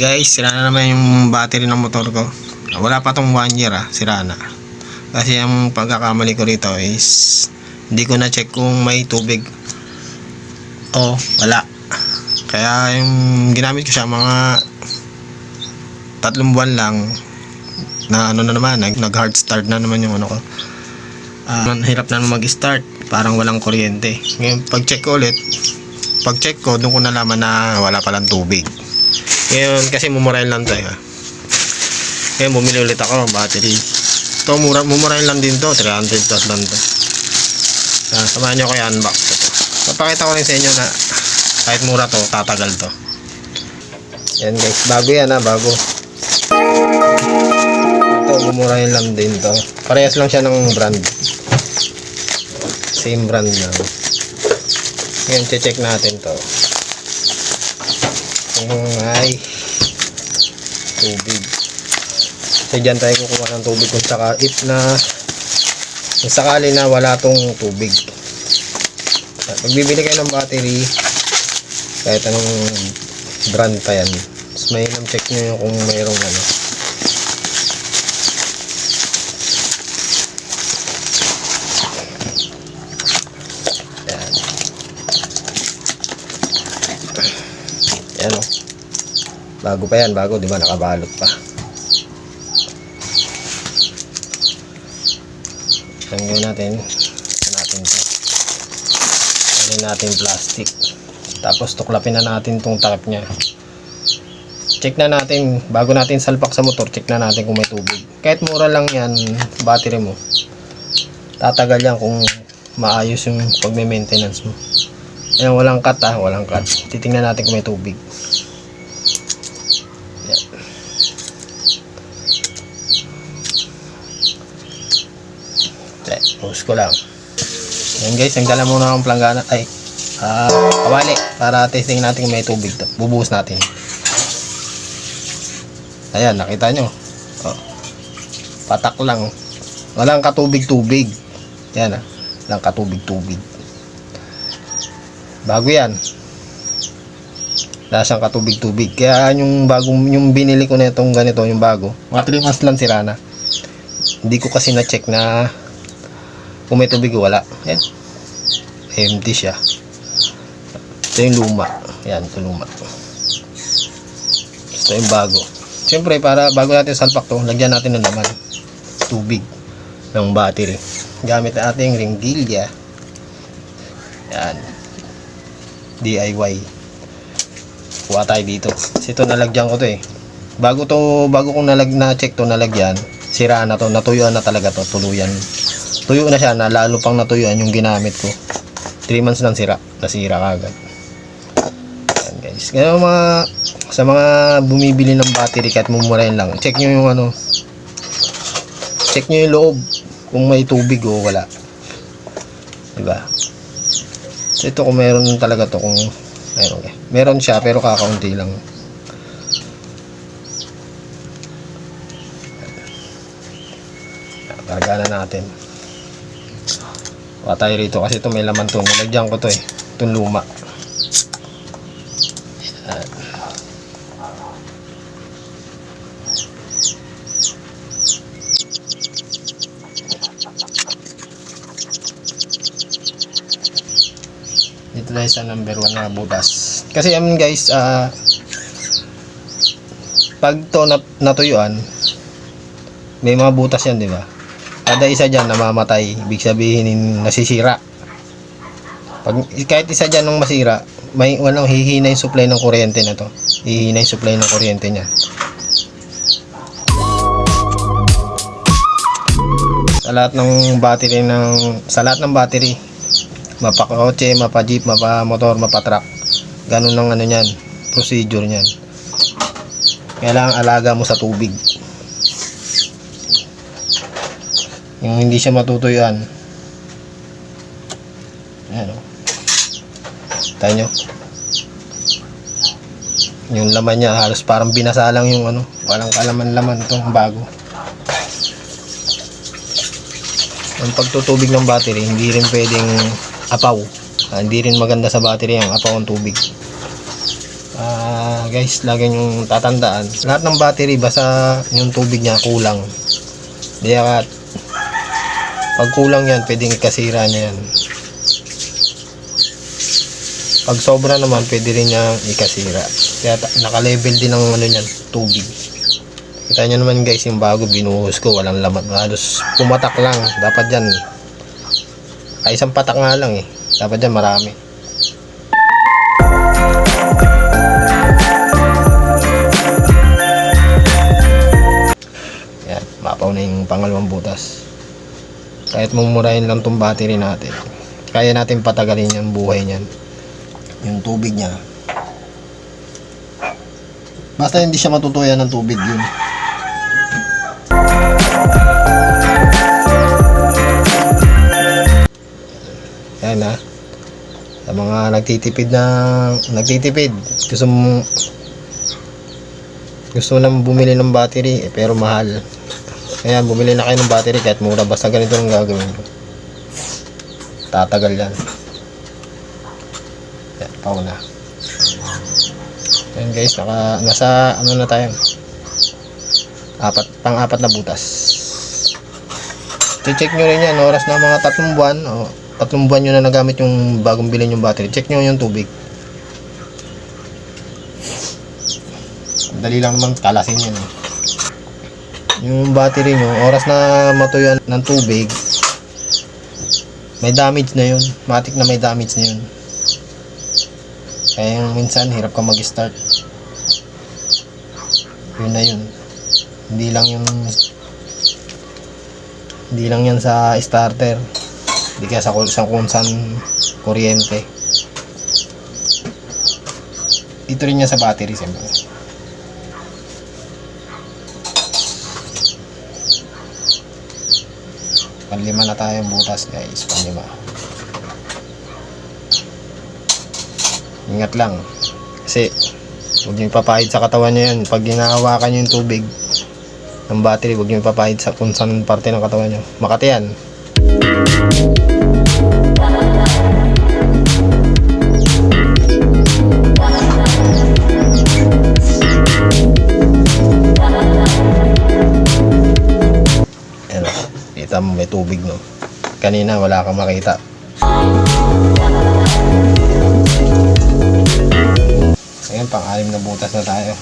guys, sira na naman yung battery ng motor ko. Wala pa tong 1 year ah, sira na. Kasi ang pagkakamali ko rito is hindi ko na check kung may tubig. O wala. Kaya yung ginamit ko siya mga tatlong buwan lang na ano na naman, nag, nag hard start na naman yung ano ko. Ah, hirap na mag-start, parang walang kuryente. Ngayon, pag check ko ulit, pag check ko, doon ko nalaman na wala palang tubig. Ngayon, kasi mumurahin lang tayo. ah. Ngayon, bumili ulit ako ng battery. Ito, mura, mumurahin lang din to. 300 plus lang to. Ah, samahan nyo ko yung unbox ko. Papakita ko rin sa inyo na kahit mura to, tatagal to. Yan guys, bago yan ha, bago. Ito, mumurahin lang din to. Parehas lang siya ng brand. Same brand lang. Ngayon, check natin to. Ay tubig. So, dyan tayo kukuha ng tubig kung saka, if na kung sakali na wala tong tubig. Pag bibili kayo ng battery, kahit anong brand pa yan, mas mainam check nyo yung kung mayroong ano. Bago pa yan, bago, di ba? Nakabalot pa. Ang gawin natin, natin to. Ano natin plastic. Tapos tuklapin na natin tong takip niya. Check na natin, bago natin salpak sa motor, check na natin kung may tubig. Kahit mura lang yan, battery mo. Tatagal yan kung maayos yung pagme-maintenance mo. Ayan, walang cut ah, walang cut. Titingnan natin kung may tubig. Yan. Okay, post ko lang. Yan guys, nagdala muna akong planggana. Ay, ah, kawali. Para testing natin may tubig. Bubuhos natin. Ayan, nakita nyo. Oh. Patak lang. Walang katubig-tubig. Yan ah. Walang katubig-tubig. Bago yan. Lasang katubig-tubig. Kaya yung bagong, yung binili ko na itong ganito, yung bago. Mga 3 months lang sira na. Hindi ko kasi na-check na kung may tubig wala. Yan. Empty siya. Ito yung luma. Yan, ito luma. Ito yung bago. Siyempre, para bago natin salpak to, lagyan natin ng naman. Tubig ng battery. Gamit ang ating ringgilya. Yan. DIY. Kuha tayo dito. Kasi ito nalagyan ko to eh. Bago to, bago kong nalag na check to nalagyan, sira na to, natuyuan na talaga to, tuluyan. Tuyo na siya, na lalo pang natuyuan yung ginamit ko. 3 months lang sira, nasira kagad. Yan guys. Kaya mga sa mga bumibili ng battery kahit mumurahin lang, check nyo yung ano, check nyo yung loob kung may tubig o wala. Diba? So, ito kung meron talaga to kung meron, okay. meron siya pero kakaunti lang. Karga na natin. Kuha tayo rito kasi ito may laman to. Nalagyan ko to eh. Itong luma. Yan. Dito sa number 1 na butas. Kasi mean guys, ah pag to nat natuyuan, may mga butas yan, di ba? Kada isa dyan namamatay, ibig sabihin in- nasisira. Pag kahit isa dyan nung masira, may walang hihina yung supply ng kuryente na to. Hihina yung supply ng kuryente niya. Sa lahat ng battery ng sa lahat ng battery, mapa kotse, mapa jeep, mapa motor, mapa truck. Ganun ang ano niyan, procedure niyan. Kailangan alaga mo sa tubig. Yung hindi siya matutuyuan. Ayan o. Tayo nyo. Yung laman niya halos parang binasa lang yung ano. Walang kalaman-laman itong bago. Ang pagtutubig ng battery, hindi rin pwedeng apaw. Ah, hindi rin maganda sa battery ang apaw ang tubig. Ah, guys, lagi yung tatandaan. Lahat ng battery basta yung tubig niya kulang. Di ka pag kulang yan, pwedeng ikasira niya yan. Pag sobra naman, pwede rin niya ikasira. Kaya naka-level din ng ano niyan, tubig. Kita niyo naman guys, yung bago binuhos ko, walang laman. Halos pumatak lang. Dapat dyan, ay isang patak nga lang eh. Dapat dyan marami. Yan, mapaw na yung pangalawang butas. Kahit mumurahin lang tong battery natin, kaya natin patagalin yung buhay niyan. Yung tubig niya. Basta hindi siya matutuyan ng tubig yun. Yan ha. Sa mga nagtitipid na nagtitipid, gusto mo gusto mo nang bumili ng battery eh, pero mahal. Kaya bumili na kayo ng battery kahit mura basta ganito ang gagawin ko. Tatagal yan. Yan, pau na. Yan guys, naka, nasa ano na tayo. Apat, pang apat na butas. check nyo rin yan, oras na mga tatlong buwan. O, tatlong buwan nyo na nagamit yung bagong bilhin yung battery. Check nyo yung tubig. Dali lang naman kalasin yan. eh. Yung battery nyo, oras na matuyuan ng tubig, may damage na yun. Matik na may damage na yun. Kaya yung minsan, hirap ka mag-start. Yun na yun. Hindi lang yung hindi lang yan sa starter. Hindi kaya sa, sa kung saan kuryente. Ito rin yan sa battery, siyempre. Panlima na tayong butas guys, panlima. Ingat lang. Kasi, huwag nyo ipapahid sa katawan nyo yan. Pag ginahawakan nyo yung tubig ng battery, huwag nyo ipapahid sa kung saan parte ng katawan nyo. Makati yan. Kita mo may tubig no. Kanina wala kang makita. Ayan, pang-alim na butas na tayo.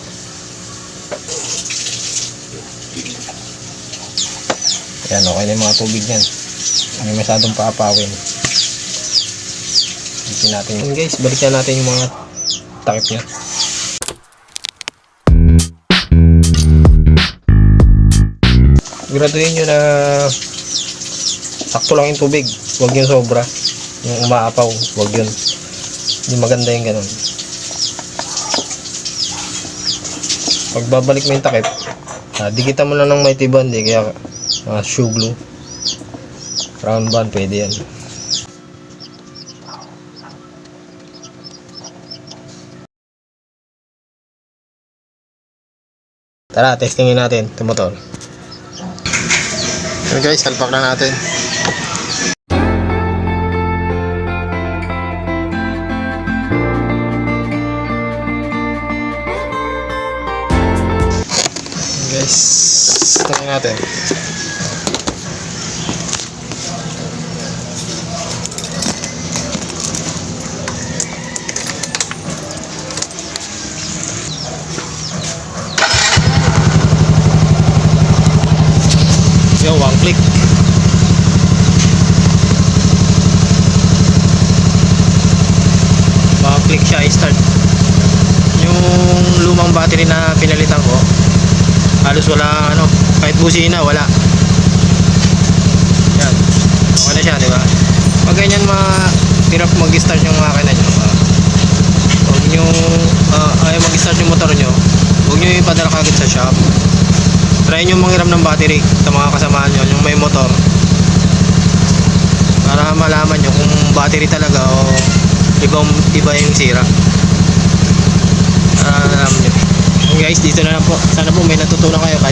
Ayan, okay na yung mga tubig yan. Hindi masyadong paapawin. Bitin natin yun. guys, balikan natin yung mga takip niya. Siguraduhin nyo na sakto lang yung tubig. Huwag yung sobra. Yung umaapaw, huwag yun. Hindi maganda yung ganun. Pag babalik mo yung takip, ah, dikitan mo lang ng may tiban, di kaya mga shoe glue. Round band, pwede yan. Tara, testingin natin motor. Yun guys, salpak na natin. Yun guys, tingnan natin. Click siya, i-start. Yung lumang battery na pinalitan ko, halos wala ano, kahit busina, wala. Yan. Okay na siya, di ba? Pag ganyan mahirap mag-start yung makina nyo, huwag nyo, ah, ayaw mag-start yung motor nyo, huwag nyo ipadala kagad sa shop try nyo manghiram ng battery sa mga kasamahan nyo, yung may motor para malaman nyo kung battery talaga o ibang iba yung sira. Alam nyo guys dito na lang po. Sana po may natutunan kayo